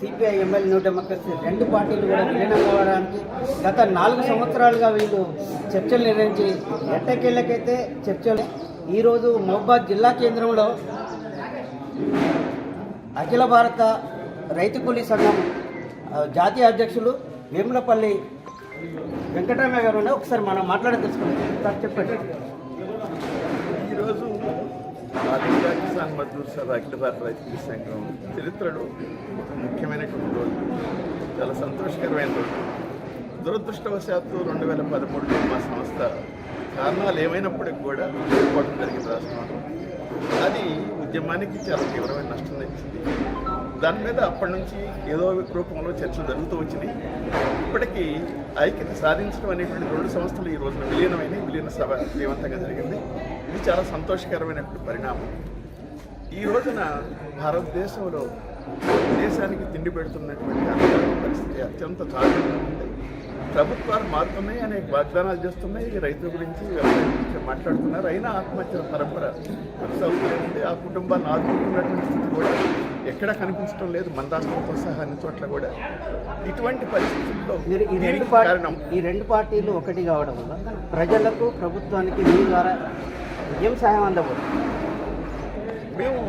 CPI MLA new democracy రెండు పార్టీలు కూడా విలీనం కావడానికి గత నాలుగు సంవత్సరాలుగా వీళ్ళు చర్చలు నిర్వహించి ఎట్టకేళ్ళకైతే చర్చలు ఈరోజు మహబాద్ జిల్లా కేంద్రంలో అఖిల భారత రైతు కూలీ సంఘం జాతీయ అధ్యక్షులు వేములపల్లి వెంకటరమయ్య గారు ఒకసారి మనం మాట్లాడే తెలుసుకుందాం సార్ చెప్పండి. ఈరోజు ఆదిత్య కిసాన్ మజ్దూర్ సభ అఖిల భారత రైతు సంఘం చరిత్రలో ఒక ముఖ్యమైనటువంటి రోజు చాలా సంతోషకరమైన రోజు. దురదృష్టవశాత్తు రెండు వేల పదమూడులో మా సంస్థ కారణాలు ఏమైనప్పటికీ కూడా ఏర్పడడం జరిగింది రాష్ట్రంలో. అది ఉద్యమానికి చాలా తీవ్రమైన నష్టం తెచ్చింది. దాని మీద అప్పటి నుంచి ఏదో రూపంలో చర్చలు జరుగుతూ వచ్చినాయి. ఇప్పటికీ ఐక్యత సాధించడం అనేటువంటి రెండు సంస్థలు ఈ రోజున విలీనమైన విలీన సభ విజయవంతంగా జరిగింది. ఇది చాలా సంతోషకరమైనటువంటి పరిణామం. ఈ రోజున భారతదేశంలో దేశానికి తిండి పెడుతున్నటువంటి పరిస్థితి అత్యంత దారుణంగా ఉంది. ప్రభుత్వాలు మారుతున్నాయి అనేక వాగ్దానాలు చేస్తున్నాయి. రైతుల గురించి వ్యవసాయం గురించి మాట్లాడుతున్నారు. అయినా ఆత్మహత్యల పరంపర కొనసాగుతూనే ఉంది. ఆ కుటుంబాన్ని ఆదుకుంటున్నటువంటి స్థితి కూడా ఎక్కడా కనిపించడం లేదు. మన రాష్ట్రంతో సహా అన్ని చోట్ల కూడా. ఇటువంటి పరిస్థితుల్లో మీరు ఈ రెండు కారణం ఈ రెండు పార్టీలు ఒకటి కావడం వల్ల ప్రజలకు ప్రభుత్వానికి మీ ద్వారా ఏం సహాయం అందబోతుంది? మేము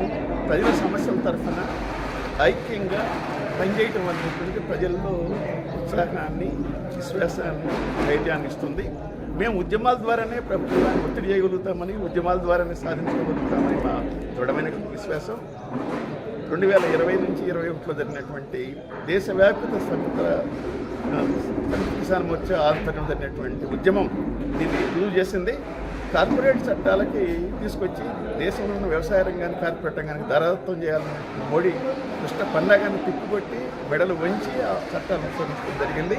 ప్రజల సమస్యల తరఫున ఐక్యంగా పనిచేయటం అనేటువంటి ప్రజల్లో ఉత్సాహాన్ని విశ్వాసాన్ని ధైర్యాన్ని ఇస్తుంది. మేము ఉద్యమాల ద్వారానే ప్రభుత్వాన్ని ఒత్తిడి చేయగలుగుతామని ఉద్యమాల ద్వారానే సాధించగలుగుతామని మా దృఢమైన విశ్వాసం. రెండు వేల ఇరవై నుంచి ఇరవై ఒకటిలో జరిగినటువంటి దేశవ్యాప్త సంయుక్త సంయుక్త కిసాన్ మోర్చా ఆధ్వర్యం జరిగినటువంటి ఉద్యమం దీన్ని రుజువు చేసింది. కార్పొరేట్ చట్టాలకి తీసుకొచ్చి దేశంలో ఉన్న వ్యవసాయ రంగాన్ని కార్పొరేట్ రంగానికి దారాదత్వం చేయాలని మోడీ దుష్ట పండగను తిప్పికొట్టి మెడలు వంచి ఆ చట్టాలను అనుసరించడం జరిగింది.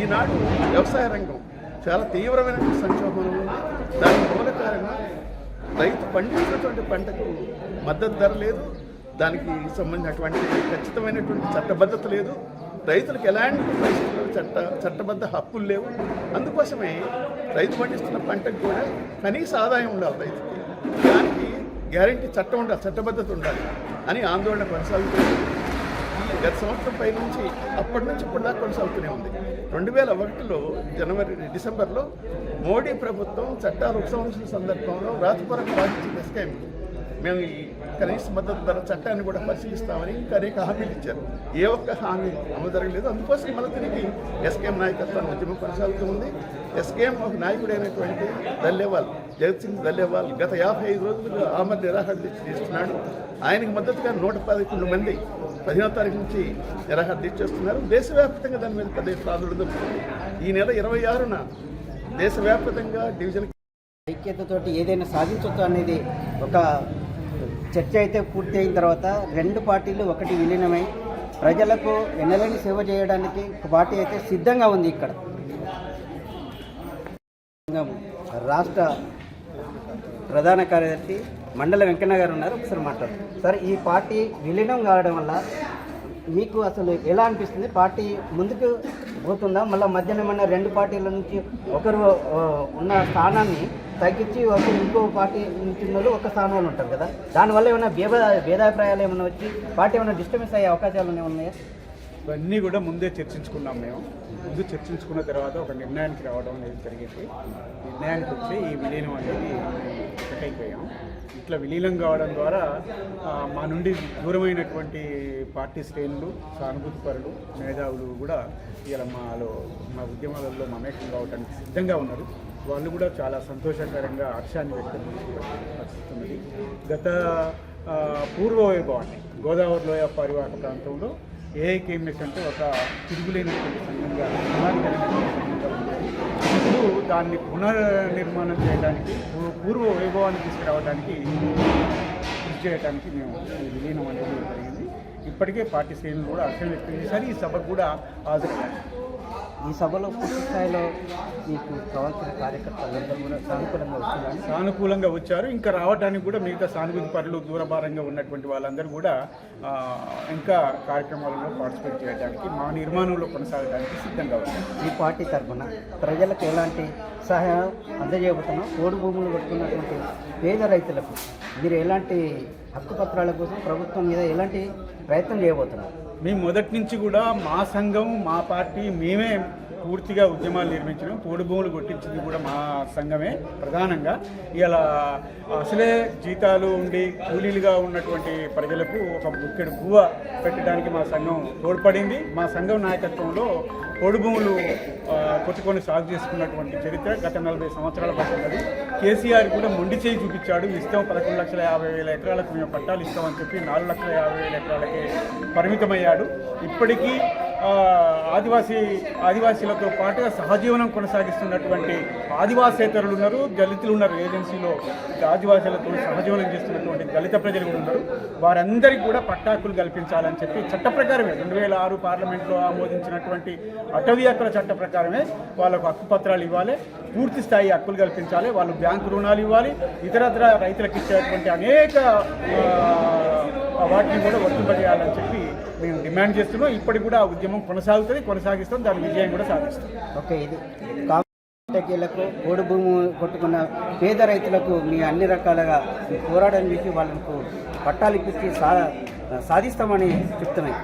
ఈనాడు వ్యవసాయ రంగం చాలా తీవ్రమైన సంక్షోభంలో ఉంది. దాని మూల కారణం రైతు పండించినటువంటి పంటకు మద్దతు ధర లేదు. దానికి సంబంధించినటువంటి ఖచ్చితమైనటువంటి చట్టబద్ధత లేదు. రైతులకు ఎలాంటి పరిస్థితులు చట్ట చట్టబద్ధ హక్కులు లేవు. అందుకోసమే రైతు పండిస్తున్న పంటకు కూడా కనీస ఆదాయం ఉండాలి రైతుకి. దానికి గ్యారంటీ చట్టం ఉండాలి చట్టబద్ధత ఉండాలి అని ఆందోళన కొనసాగుతుంది గత సంవత్సరం పై నుంచి అప్పటి నుంచి ఇప్పుడు కొనసాగుతూనే ఉంది. రెండు వేల ఒకటిలో జనవరి డిసెంబర్లో మోడీ ప్రభుత్వం చట్టాలు ఉపసంహరించిన సందర్భంలో రాజపురం బాధించిన స్కీమ్. మేము ఈ కనీస మద్దతు ధర చట్టాన్ని కూడా పరిశీలిస్తామని ఇంకా అనేక హామీలు ఇచ్చారు. ఏ ఒక్క హామీ అమలు జరగలేదు. అందుకోసం మళ్ళీ తిరిగి ఎస్కేఎం నాయకత్వాన్ని ఉద్యమం కొనసాగుతూ ఉంది. ఎస్కేఎం ఒక నాయకుడైనటువంటి దల్లేవాల్ జగత్ సింగ్ దల్లేవాల్ గత యాభై ఐదు రోజులుగా ఆమర్ నిరాహార దీక్ష చేస్తున్నాడు. ఆయనకు మద్దతుగా నూట పదకొండు మంది పదిహేనో తారీఖు నుంచి నిరాహార దీక్ష చేస్తున్నారు. దేశవ్యాప్తంగా దాని మీద పెద్ద ఎత్తున ఈ నెల ఇరవై ఆరున దేశవ్యాప్తంగా డివిజన్ ఐక్యతతోటి ఏదైనా సాధించవచ్చు అనేది ఒక చర్చ అయితే పూర్తి అయిన తర్వాత రెండు పార్టీలు ఒకటి విలీనమై ప్రజలకు ఎన్నెలని సేవ చేయడానికి ఒక పార్టీ అయితే సిద్ధంగా ఉంది ఇక్కడ. రాష్ట్ర ప్రధాన కార్యదర్శి మండల వెంకన్న గారు ఉన్నారు. ఒకసారి మాట్లాడు సార్ ఈ పార్టీ విలీనం కావడం వల్ల మీకు అసలు ఎలా అనిపిస్తుంది? పార్టీ ముందుకు పోతుందా? మళ్ళీ మధ్యాహ్నం ఏమన్నా రెండు పార్టీల నుంచి ఒకరు ఉన్న స్థానాన్ని తగ్గించి ఒకరు ఇంకో పార్టీ నుంచి వాళ్ళు ఒక స్థానంలో ఉంటారు కదా. దానివల్ల ఏమైనా భేద భేదాభిప్రాయాలు ఏమైనా వచ్చి పార్టీ ఏమైనా డిస్టర్బెన్స్ అయ్యే అవకాశాలు ఏమైనా ఉన్నాయా? ఇవన్నీ కూడా ముందే చర్చించుకున్నాం మేము. ముందు చర్చించుకున్న తర్వాత ఒక నిర్ణయానికి రావడం అనేది జరిగింది. నిర్ణయానికి వచ్చి ఈ విలీనం అనేది ఒకటైపోయాం ఇట్లా విలీనం కావడం ద్వారా మా నుండి దూరమైనటువంటి పార్టీ శ్రేణులు సానుభూతిపరులు మేధావులు కూడా ఇలా మాలో మా ఉద్యమాలలో మమేకం కావడానికి సిద్ధంగా ఉన్నారు. వాళ్ళు కూడా చాలా సంతోషకరంగా హర్షాన్ని వ్యక్తం చేస్తున్నది. గత పూర్వ వైభవాన్ని గోదావరి లోయ పరివాహక ప్రాంతంలో ఏఐకేఎంఎస్ అంటే ఒక తిరుగులేనటువంటి సంఘంగా ఇప్పుడు దాన్ని పునర్నిర్మాణం చేయడానికి పూ- పూర్వ వైభవాన్ని తీసుకురావడానికి కృషి చేయడానికి మేము విలీనం అనేది జరిగింది. ఇప్పటికే పార్టీ శ్రేణులు కూడా హర్షం వ్యక్తం చేశారు. ఈ సభకు కూడా హాజరయ్యారు. ఈ సభలో పూర్తి స్థాయిలో మీకు కావాల్సిన కార్యకర్తలందరూ కూడా సానుకూలంగా వస్తున్నారని సానుకూలంగా వచ్చారు. ఇంకా రావడానికి కూడా మిగతా సానుభూతి పరులు దూరభారంగా ఉన్నటువంటి వాళ్ళందరూ కూడా ఇంకా కార్యక్రమాలలో పార్టిసిపేట్ చేయడానికి మా నిర్మాణంలో కొనసాగడానికి సిద్ధంగా ఉన్నారు. ఈ పార్టీ తరఫున ప్రజలకు ఎలాంటి సహాయం అందజేయబోతున్నాం? ఓడు భూములు పట్టుకున్నటువంటి పేద రైతులకు మీరు ఎలాంటి హక్కు పత్రాల కోసం ప్రభుత్వం మీద ఎలాంటి ప్రయత్నం చేయబోతున్నారు? మేము మొదటి నుంచి కూడా మా సంఘం మా పార్టీ మేమే పూర్తిగా ఉద్యమాలు నిర్మించడం పోడు భూములు కొట్టించింది కూడా మా సంఘమే ప్రధానంగా. ఇలా అసలే జీతాలు ఉండి కూలీలుగా ఉన్నటువంటి ప్రజలకు ఒక బుక్కెడు పువ్వ పెట్టడానికి మా సంఘం తోడ్పడింది. మా సంఘం నాయకత్వంలో పొడి భూములు కొట్టుకొని సాగు చేసుకున్నటువంటి చరిత్ర గత నలభై సంవత్సరాల పడుతున్నది కేసీఆర్ కూడా మొండి చేయి చూపించాడు ఇస్తాం పదకొండు లక్షల యాభై వేల ఎకరాలకు మేము పట్టాలు ఇస్తామని చెప్పి నాలుగు లక్షల యాభై వేల ఎకరాలకే పరిమితమయ్యాడు. ఇప్పటికీ ఆదివాసీ ఆదివాసీలతో పాటుగా సహజీవనం కొనసాగిస్తున్నటువంటి ఆదివాసేతరులు ఉన్నారు దళితులు ఉన్నారు ఏజెన్సీలో. ఆదివాసీలతో సహజీవనం చేస్తున్నటువంటి దళిత ప్రజలు కూడా ఉన్నారు. వారందరికీ కూడా పట్టాకులు కల్పించాలని చెప్పి చట్ట ప్రకారమే రెండు వేల ఆరు పార్లమెంట్లో ఆమోదించినటువంటి అటవీ హక్కుల చట్ట ప్రకారమే వాళ్ళకు హక్కు పత్రాలు ఇవ్వాలి పూర్తి స్థాయి హక్కులు కల్పించాలి వాళ్ళు బ్యాంకు రుణాలు ఇవ్వాలి ఇతరత్ర రైతులకు ఇచ్చేటువంటి అనేక వాటిని కూడా వర్తింపజేయాలని చెప్పి మేము డిమాండ్ చేస్తున్నాం. ఇప్పటికి కూడా ఆ ఉద్యమం కొనసాగుతుంది. కొనసాగిస్తాం. దాని విజయం కూడా సాధిస్తాం. ఓకే ఇది కాంగ్రెస్ ఓడి భూమి కొట్టుకున్న పేద రైతులకు మీ అన్ని రకాలుగా పోరాటం చేసి వాళ్ళకు పట్టాలు ఇప్పించి సా సాధిస్తామని చెప్తున్నాయి.